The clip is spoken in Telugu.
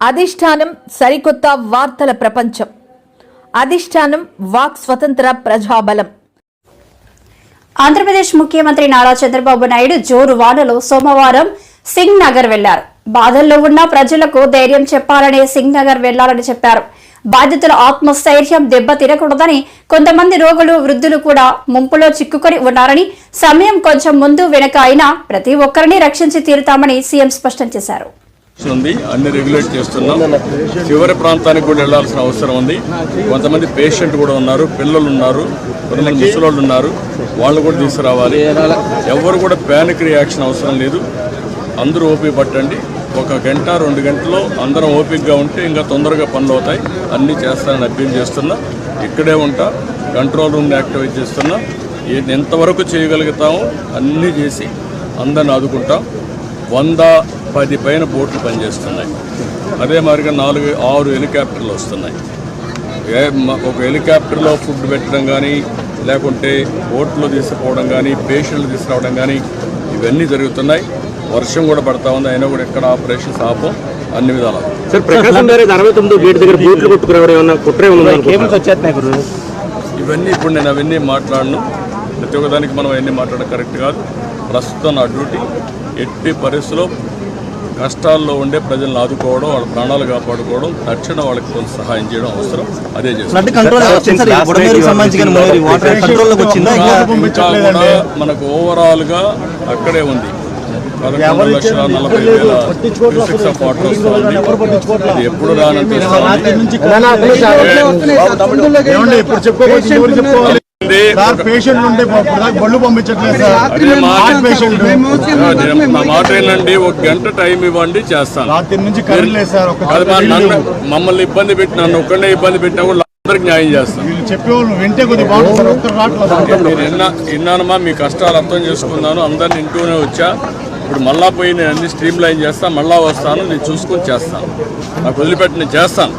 అధిష్టానం సరికొత్త వార్తల ప్రపంచం. అధిష్టానం వాక్ స్వతంత్ర ప్రజాబలం. ఆంధ్రప్రదేశ్ ముఖ్యమంత్రి నారా చంద్రబాబు నాయుడు జోరు వానలో సోమవారం సింగ్ నగర్ వెళ్ళారు. బాధల్లో ఉన్న ప్రజలకు ధైర్యం చెప్పాలనే సింగ్ నగర్ వెళ్ళాలని చెప్పారు. బాధితుల ఆత్మస్థైర్యం దెబ్బతినకూడదని కొంతమంది రోగులు వృద్ధులు కూడా ముంపులో చిక్కుకొని ఉన్నారని సమయం కొంచెం ముందు వెనక అయినా ప్రతి ఒక్కరిని రక్షించి తీరుతామని సీఎం స్పష్టం చేశారు. ఉంది. అన్ని రెగ్యులేట్ చేస్తున్నాం. చివరి ప్రాంతానికి కూడా వెళ్ళాల్సిన అవసరం ఉంది. కొంతమంది పేషెంట్ కూడా ఉన్నారు పిల్లలు ఉన్నారు కొంతమంది ముసలోళ్ళు ఉన్నారు. వాళ్ళు కూడా తీసుకురావాలి. ఎవరు కూడా ప్యానిక్ రియాక్షన్ అవసరం లేదు. అందరూ ఓపిక పట్టండి. ఒక గంట రెండు గంటలో అందరం ఓపికగా ఉంటే ఇంకా తొందరగా పనులు అవుతాయి. అన్నీ చేస్తానని అభ్యం చేస్తున్నా. ఇక్కడే ఉంటా. కంట్రోల్ రూమ్ని యాక్టివేట్ చేస్తున్నా. ఎంతవరకు చేయగలుగుతామో అన్నీ చేసి అందరిని ఆదుకుంటాం. వంద పది పైన బోట్లు పనిచేస్తున్నాయి. అదే మాదిరిగా నాలుగు ఆరు హెలికాప్టర్లు వస్తున్నాయి. ఏ మ- ఒక హెలికాప్టర్లో ఫుడ్ పెట్టడం కానీ లేకుంటే బోట్లో తీసుకుపోవడం కానీ పేషెంట్లు తీసుకురావడం కానీ ఇవన్నీ జరుగుతున్నాయి. వర్షం కూడా పడతా ఉంది. అయినా కూడా ఎక్కడ ఆపరేషన్స్ ఆపం అన్ని విధాలు. ఇవన్నీ ఇప్పుడు నేను అవన్నీ మాట్లాడను. ప్రతి ఒక్కదానికి మనం అవన్నీ మాట్లాడడం కరెక్ట్ కాదు. ప్రస్తుతం నా డ్యూటీ ఎట్టి పరిస్థితిలో కష్టాల్లో ఉండే ప్రజలను ఆదుకోవడం వాళ్ళ ప్రాణాలు కాపాడుకోవడం తక్షణ వాళ్ళకి కొంత సహాయం చేయడం అవసరం. అదే చేస్తాం. మనకు ఓవరాల్గా అక్కడే ఉంది. పదకొండు లక్షల నలభై వేల క్యూసెక్స్ ఆఫ్ వాటర్ వస్తుంది ఇది ఎప్పుడు రానంత ఏమండి ఇప్పుడు చెప్పుకోవచ్చు ఎవరు చెప్పుకోవాలి సార్ పేషెంట్ ఉంటే బళ్ళు పంపించట్లేదు మాట ఏంటండి ఒక గంట టైం ఇవ్వండి చేస్తాను. రాత్రి నుంచి కరెంట్ లేదు సార్. మమ్మల్ని ఇబ్బంది పెట్టి నన్ను ఒక్కడే ఇబ్బంది పెట్టినా కూడా అందరికి న్యాయం చేస్తాను వీళ్ళు చెప్పేవాళ్ళు వింటే కొద్దిగా విన్నానమ్మా మీ కష్టాలు అర్థం చేసుకున్నాను అందరిని ఇంటూనే వచ్చా. ఇప్పుడు మళ్ళా పోయి నేను అన్ని స్ట్రీమ్ లైన్ చేస్తాను మళ్ళా వస్తాను నేను చూసుకొని చేస్తాను. నాకు వదిలిపెట్టి నేను చేస్తాను.